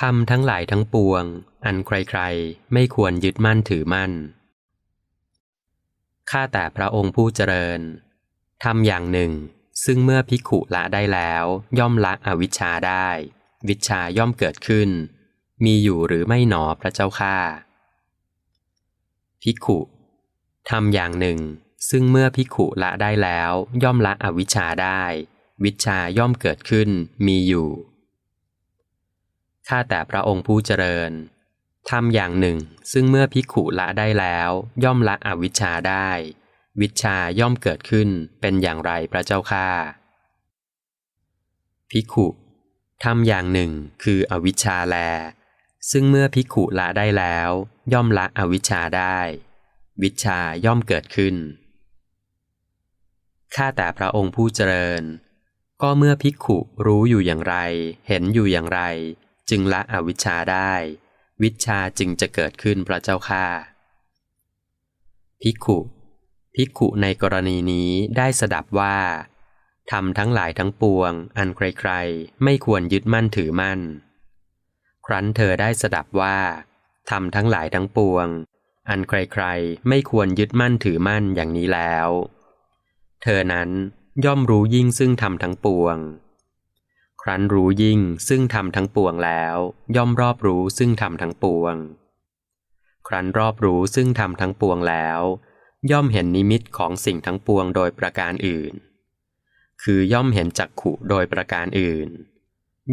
ทำทั้งหลายทั้งปวง อันใครๆ ไม่ควรยึดมั่นถือมั่น ข้าแต่พระองค์ผู้เจริญทำอย่างหนึ่ง ซึ่งเมื่อภิขุละได้แล้ว ย่อมละอวิชชาได้ วิชาย่อมเกิดขึ้น มีอยู่หรือไม่หนอพระเจ้าข้าภิขุทำอย่างหนึ่ง ซึ่งเมื่อภิขุละได้แล้ว ย่อมละอวิชชาได้ วิชาย่อมเกิดขึ้นมีอยู่ ข้าแต่พระองค์ผู้เจริญทำอย่างหนึ่ง ซึ่งเมื่อภิขุละได้แล้ว ย่อมละอวิชชาได้ วิชาย่อมเกิดขึ้นเป็นอย่างไรพระเจ้าข้าภิขุทำอย่างหนึ่งคืออวิชชาแล ซึ่งเมื่อภิขุละได้แล้ว ย่อมละอวิชชาได้ วิชาย่อมเกิดขึ้น ข้าแต่พระองค์ผู้เจริญ ก็เมื่อภิกขุรู้อยู่อย่างไร เห็นอยู่อย่างไร จึงละอวิชชาได้ วิชาจึงจะเกิดขึ้นพระเจ้าข้าภิกขุภิกขุในกรณีนี้ได้สดับว่าทำทั้งหลายทั้งปวง อันใครๆ ไม่ควรยึดมั่นถือมั่น ครั้นเธอได้สดับว่าทำทั้งหลายทั้งปวง อันใครๆ ไม่ควรยึดมั่นถือมั่นอย่างนี้แล้ว เธอนั้นย่อมรู้ยิ่งซึ่งทำทั้งปวง ครั้นรู้ยิ่งซึ่งทำทั้งปวงแล้ว ย่อมรอบรู้ซึ่งทำทั้งปวง ครั้นรอบรู้ซึ่งทำทั้งปวงแล้ว ย่อมเห็นนิมิตของสิ่งทั้งปวงโดยประการอื่น คือย่อมเห็นจักขุโดยประการอื่น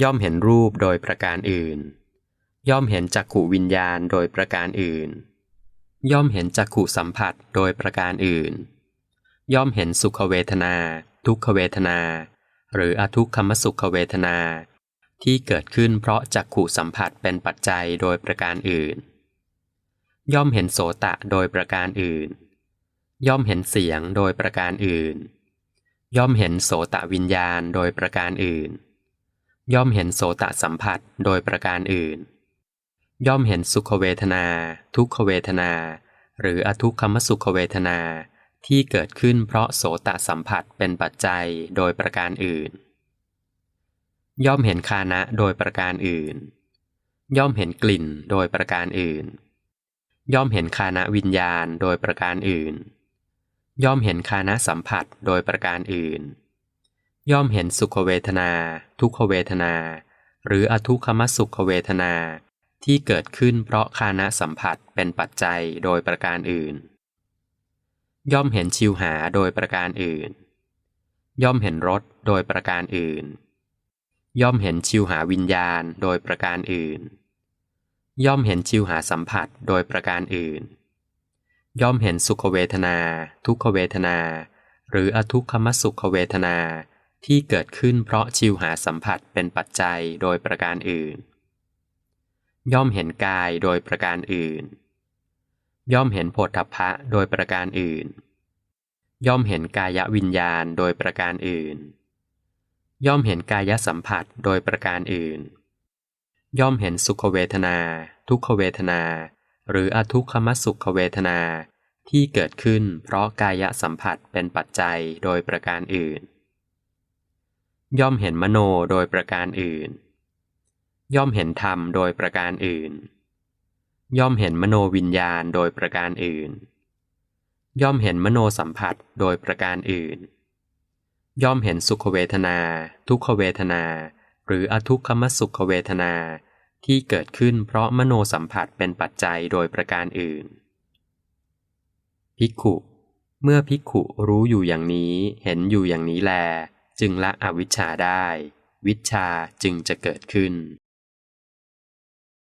ย่อมเห็นรูปโดยประการอื่น ย่อมเห็นจักขุวิญญาณโดยประการอื่น ย่อมเห็นจักขุสัมผัสโดยประการอื่น ย่อมเห็นสุขเวทนา ทุกขเวทนา หรืออทุกขมสุขเวทนา ที่เกิดขึ้นเพราะจักขุสัมผัสเป็นปัจจัยโดยประการอื่น ย่อมเห็นโสตะโดยประการอื่น ย่อมเห็นเสียงโดยประการอื่น ย่อมเห็นโสตะวิญญาณโดยประการอื่น ย่อมเห็นโสตะสัมผัสโดยประการอื่น ย่อมเห็นสุขเวทนา ทุกขเวทนา หรืออทุกขมสุขเวทนา ที่เกิดขึ้นเพราะโสตสัมผัสเป็นปัจจัยโดยประการอื่น ย่อมเห็นคานะโดยประการอื่น ย่อมเห็นกลิ่นโดยประการอื่น ย่อมเห็นคานะวิญญาณโดยประการอื่น ย่อมเห็นคานะสัมผัสโดยประการอื่น ย่อมเห็นสุขเวทนา ทุกขเวทนา หรืออทุกขมสุขเวทนาที่เกิดขึ้นเพราะคานะสัมผัสเป็นปัจจัยโดยประการอื่น ย่อมเห็นชิวหาโดยประการอื่น ย่อมเห็นรสโดยประการอื่น ย่อมเห็นชิวหาวิญญาณโดยประการอื่น ย่อมเห็นชิวหาสัมผัสโดยประการอื่น ย่อมเห็นสุขเวทนา ทุกขเวทนา หรืออทุกขมสุขเวทนาที่เกิดขึ้นเพราะชิวหาสัมผัสเป็นปัจจัยโดยประการอื่น ย่อมเห็นกายโดยประการอื่น ย่อมเห็นโพธพะโดยประการอื่น ย่อมเห็นกายวิญญาณโดยประการอื่น ย่อมเห็นกายสัมผัสโดยประการอื่น ย่อมเห็นสุขเวทนา ทุกขเวทนา หรืออทุกขมสุขเวทนาที่เกิดขึ้นเพราะกายสัมผัสเป็นปัจจัยโดยประการอื่น ย่อมเห็นมโนโดยประการอื่น ย่อมเห็นธรรมโดยประการอื่น ย่อมเห็นมโนวิญญาณโดยประการอื่น ย่อมเห็นมโนสัมผัสโดยประการอื่น ย่อมเห็นสุขเวทนา ทุกขเวทนา หรืออทุกขมสุขเวทนาที่เกิดขึ้นเพราะมโนสัมผัสเป็นปัจจัยโดยประการอื่น ภิกขุ เมื่อภิกขุรู้อยู่อย่างนี้เห็นอยู่อย่างนี้แล จึงละอวิชชาได้ วิชชาจึงจะเกิดขึ้น